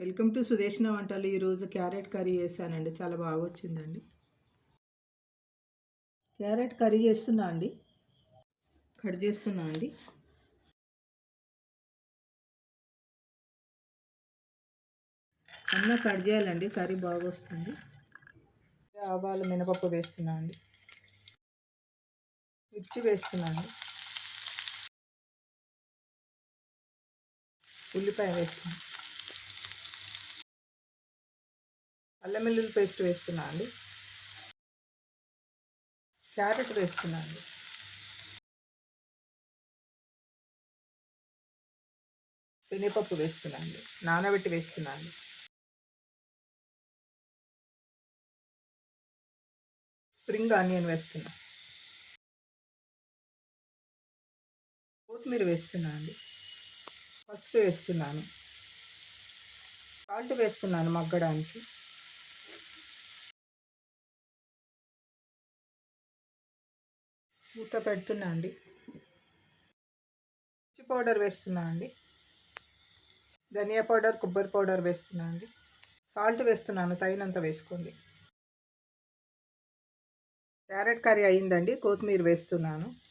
Welcome to సుదేశన వంటలు. ఈరోజు carrot curry చేశానండి. చాలా బాగా వచ్చిందండి. క్యారెట్ కర్రీ చేస్తున్నా అండి. కట్ చేస్తున్నా అండి. అన్న కట్ చేయాలండి. కర్రీ బాగా వస్తుంది. ఆవాలు మినపప్పు వేస్తున్నా అండి. మిర్చి వేస్తున్నాను ఉల్లిపాయ వేస్తున్నాను అల్లం వెల్లుల్లి పేస్ట్ వేస్తున్నా అండి. క్యారెట్ వేస్తున్నా అండి. శనగపప్పు వేస్తున్నా అండి. నానబెట్టి వేస్తున్నా అండి. స్ప్రింగ్ ఆనియన్ వేస్తున్నా కొత్తిమీర వేస్తున్నా అండి. పసుపు వేస్తున్నాను సాల్ట్ వేస్తున్నాను మగ్గడానికి. మూత పెడుతున్నా అండి. మిర్చి పౌడర్ వేస్తున్నా అండి. ధనియా పౌడర్ కొబ్బరి పౌడర్ వేస్తున్నా అండి. సాల్ట్ వేస్తున్నాను తగినంత వేసుకోండి. క్యారెట్ కర్రీ అయిందండి కొత్తిమీర వేస్తున్నాను.